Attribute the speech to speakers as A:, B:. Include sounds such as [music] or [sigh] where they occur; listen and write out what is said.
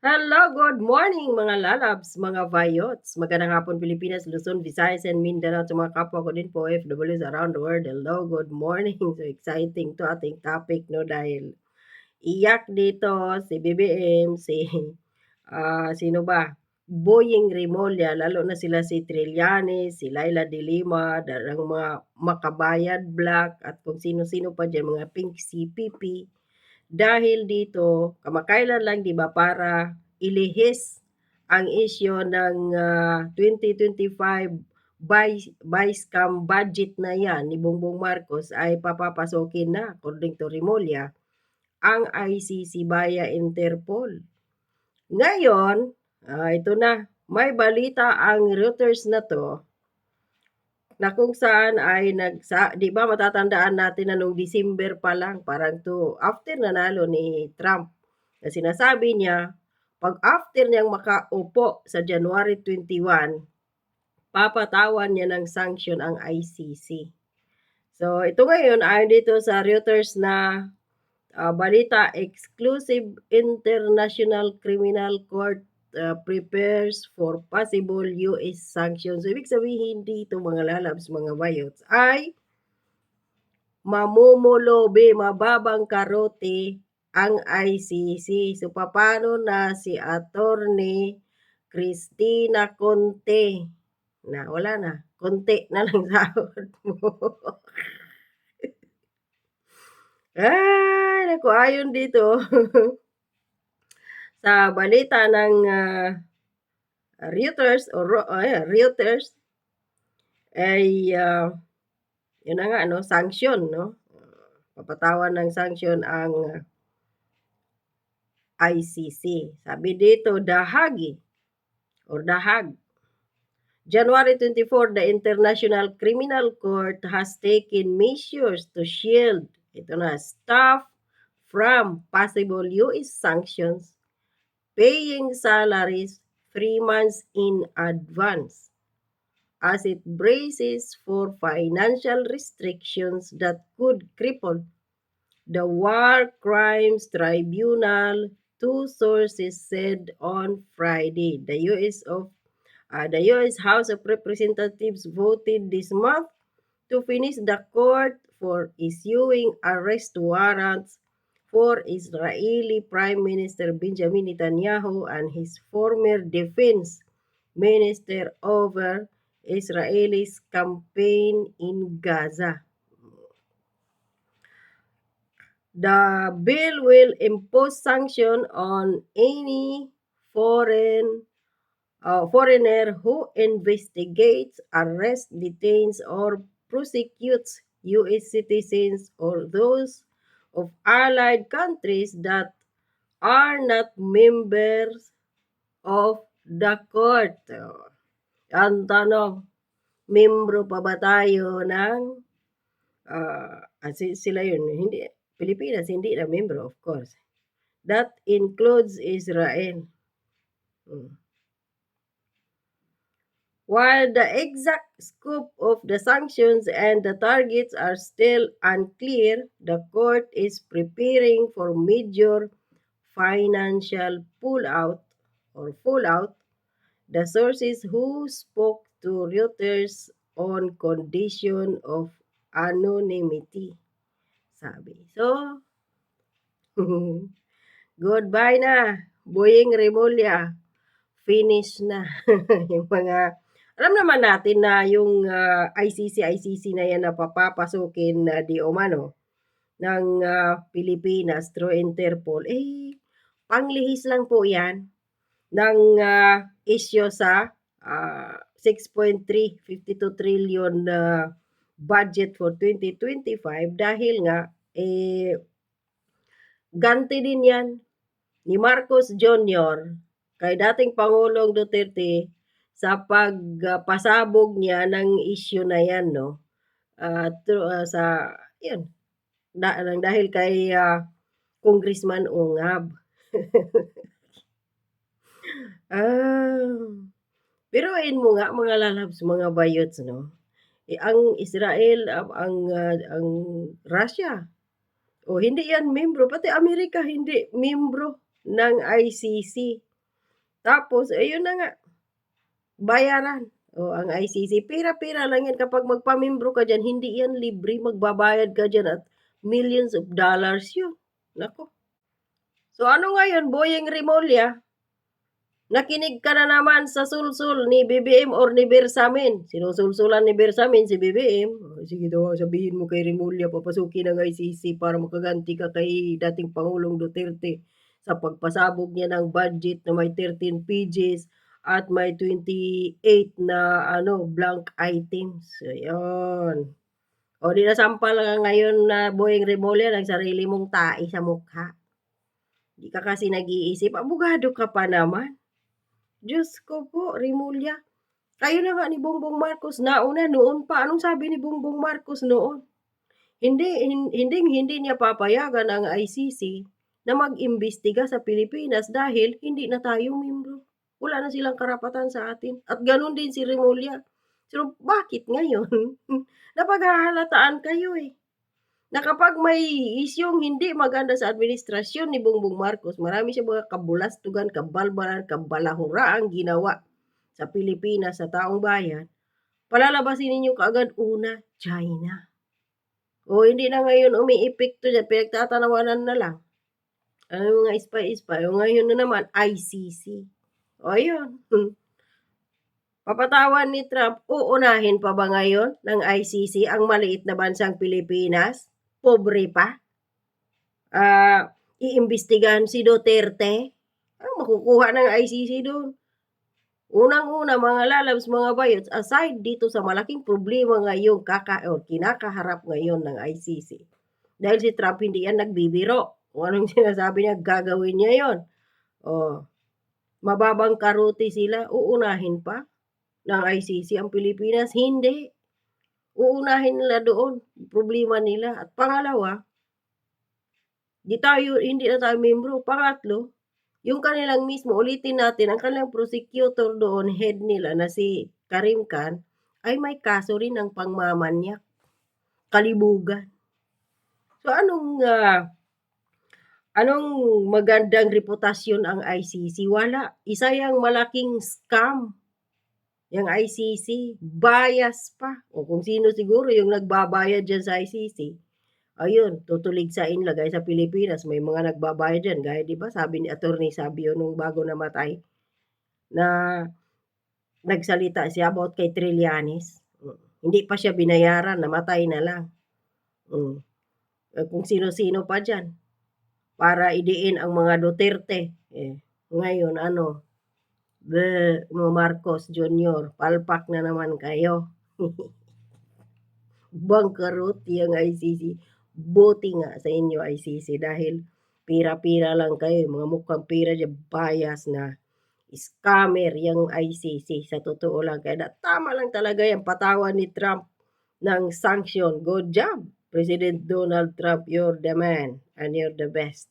A: Hello, good morning mga lalabs, mga vayots. Magandang hapon Pilipinas, Luzon, Visayas, and Mindanao. Sa mga kapwa ko din po, OFWs around the world. Hello, good morning. [laughs] So exciting to ating topic, no? Dahil iyak dito si BBM, si, [laughs] ah, sino ba? Boying Remulla, lalo na sila si Trillanes, si Laila de Lima, ang mga Makabayan Black, at kung sino-sino pa dyan, mga Pink CPP. Dahil dito, kamakailan lang 'di ba para ilihis ang isyu ng, ah, 2025 vice vice cam budget na 'yan ni Bongbong Marcos ay papapasukin na according to Remulla, ang ICC via Interpol. Ngayon, ah, ito na, may balita ang Reuters na 'to na kung saan ay nagsa 'di ba matatandaan natin na nung December pa lang parang to after nanalo ni Trump, na sinasabi niya, 'pag after niyang makaupo sa January 21, papatawan niya ng sanction ang ICC. So ito ngayon ayon dito sa Reuters na, ah, balita, exclusive International Criminal Court uh, prepares for possible US sanctions. So, ibig sabihin dito mga lalabs, mga bayots, ay mamumulobi, mababang karote ang ICC. So, paano na si Attorney Cristina Conte na wala na, konti na lang sahod mo. [laughs] Ay, naku, ayon dito [laughs] sa balita ng, ah, Reuters o ayan, Reuters ay, ah, yun na nga 'no, sanction 'no, papatawan ng sanction ang ICC. Sabi dito, dahagi or dahag. January 24, the International Criminal Court has taken measures to shield, ito na, staff from possible US sanctions paying salaries three months in advance as it braces for financial restrictions that could cripple the War Crimes Tribunal, two sources said on Friday. The US of uh, the US House of Representatives voted this month to finish the court for issuing arrest warrants for Israeli Prime Minister Benjamin Netanyahu and his former defense minister over Israel's campaign in Gaza. The bill will impose sanctions on any foreign uh, foreigner who investigates, arrests, detains, or prosecutes U.S. citizens or those of allied countries that are not members of the court. Ang tanong, membro pa ba tayo ng uh, sila yun, hindi, Pilipinas hindi na membro of course. That includes Israel. Hmm. While the exact scope of the sanctions and the targets are still unclear, the court is preparing for major financial pullout or fallout. The sources who spoke to Reuters on condition of anonymity. Sabi. So, [laughs] goodbye na, Boying Remulla. Finish na [laughs] yung mga alam naman natin na yung uh, ICC, ICC na yan na papapasukin na uh, di umano ng uh, Pilipinas through Interpol, eh, panglihis lang po yan ng uh, issue sa uh, 6.3, 52 trillion uh, budget for 2025 dahil nga, eh, ganti din yan ni Marcos Jr. kay dating Pangulong Duterte sa pagpasabog niya ng issue na yan, no? Uh, through, uh, sa, yun, da, dahil kay uh, Congressman Ungab. [laughs] ah, pero in mo nga, mga lalabs, mga bayots, no? Eh, ang Israel, ang, ang, uh, ang Russia, o hindi yan membro, pati Amerika hindi membro ng ICC. Tapos ayun na nga, bayaran. Oh, ang ICC pira-pira lang yan kapag magpamiyembro ka diyan, hindi yan libre, magbabayad ka diyan at millions of dollars yun, naku. So ano ngayon, Boyeng Rimulya, nakinig ka na naman sa sulsul ni BBM or ni Bersamin. Sinusulsulan ni Bersamin si BBM. Sige daw, sabihin mo kay Rimulya, papasukin ang ICC para makaganti ka kay dating Pangulong Duterte sa pagpasabog niya ng budget na may 13 pages at may 28 na ano blank items. Ayun. O di nasampal ka ngayon na Boyeng Rimulya ng sarili mong tae sa mukha. Di ka kasi nag-iisip, abogado ka pa naman. Diyos ko po, Rimulya. Kayo na nga ni Bongbong Marcos nauna noon pa. Anong sabi ni Bongbong Marcos noon? Hindi, hindi, hindi niya papayagan ang ICC na mag-imbestiga sa Pilipinas dahil hindi na tayo membro. Wala na silang karapatan sa atin. At ganun din si Rimulya. So, bakit ngayon? [laughs] Napaghahalataan kayo eh. Na kapag may isyong hindi maganda sa administrasyon ni Bongbong Marcos, marami siya mga kabulastugan, kabalbalan, kabalahura ang ginawa sa Pilipinas, sa taong bayan, palalabasin ninyo kaagad una, China. O hindi na ngayon umiipekto dyan, pinagtatanawanan na lang. Ano mga spy-spy, o ngayon na naman, ICC. O yun. [laughs] Papatawan ni Trump, uunahin pa ba ngayon ng ICC ang maliit na bansang Pilipinas? Pobre pa? Ah, iimbestigahan si Duterte? Ang makukuha ng ICC doon? Unang-una mga lalabs, mga bayots, aside dito sa malaking problema ngayong kaka or kinakaharap ngayon ng ICC. Dahil si Trump hindi yan nagbibiro. Kung anong [laughs] sinasabi niya, gagawin niya yon. Oh, mababang karuti sila, uunahin pa ng ICC ang Pilipinas? Hindi. Uunahin nila doon, problema nila. At pangalawa, di tayo, hindi na tayo membro. Pangatlo, yung kanilang mismo, ulitin natin, ang kanilang prosecutor doon, head nila na si Karim Khan, ay may kaso rin ng pangmamanyak, kalibugan. So anong uh, anong magandang reputasyon ang ICC? Wala. Isa yang malaking scam. Yung ICC, bias pa. O kung sino siguro yung nagbabayad dyan sa ICC, ayun, tutuligsain lagay sa Pilipinas. May mga nagbabayad dyan. Gaya, di ba, sabi ni Attorney Sabio nung bago namatay, na nagsalita siya about kay Trillanes. Hindi pa siya binayaran, namatay na lang. Mm. Kung sino-sino pa dyan. Para idiin ang mga Duterte. Eh, ngayon, ano, the Marcos Jr., palpak na naman kayo. [laughs] Bangkarot yung ICC. Buti nga sa inyo ICC dahil pira-pira lang kayo. Mga mukhang pira dyan, bias na scammer yung ICC. Sa totoo lang. Kaya tama lang talaga yung patawan ni Trump ng sanction. Good job, President Donald Trump. You're the man and you're the best.